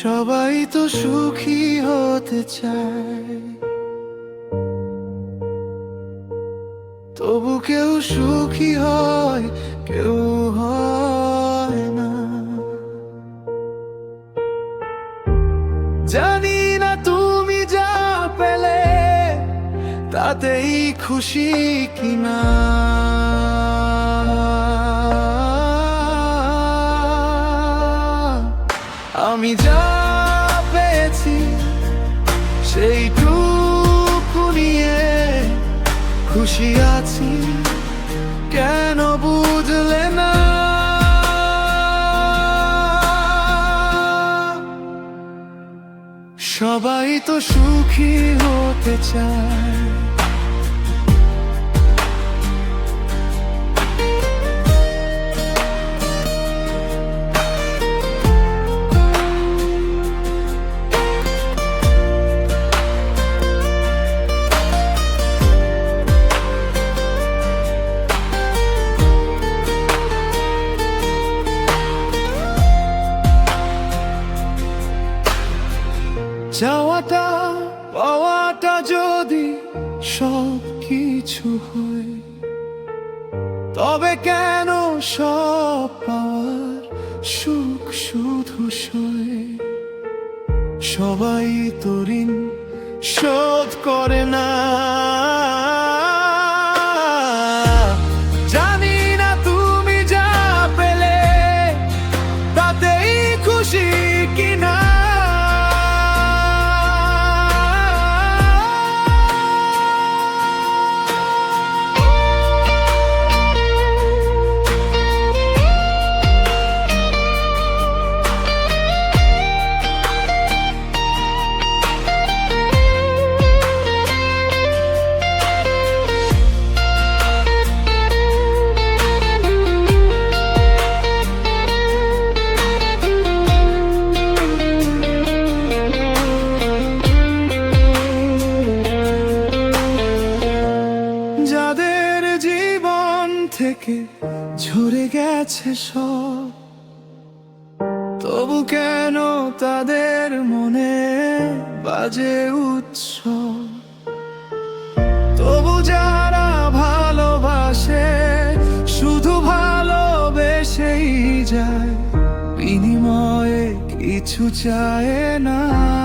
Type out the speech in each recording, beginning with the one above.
সবাই তো সুখী হতে চায়। তবু কেউ সুখী হয়, কেউ হয় না। জানি না তুমি যা পেলে, তাতেই খুশি কিনা। খুশি আছি কেন বুঝলে না? সবাই তো সুখী হতে চায়। চাওয়াটা পাওয়াটা যদি সব কিছু হয়, তবে কেন সব পাওয়ার সুখ শুধু সবাই তরিন শোধ করে না। থেকে ঝরে গেছে সব। তবু কেন তাদের মনে বাজে উৎসব? তবু যারা ভালোবাসে, শুধু ভালোবেসেই যায়। বিনিময়ে কিছু চায় না।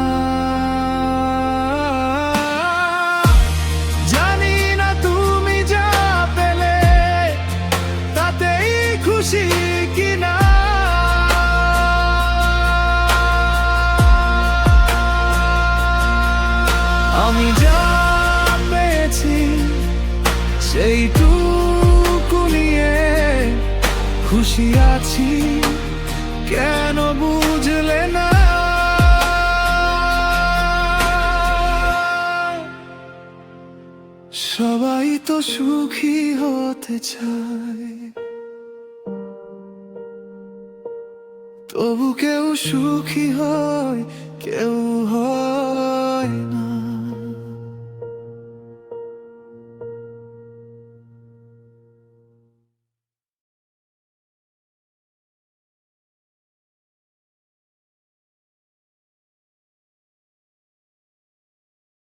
আমি যা পেয়েছি সেইটুকু খুশি আছি। কেন বুঝলে না? সবাই তো সুখী হতে চায়। তবু কেউ সুখী হয়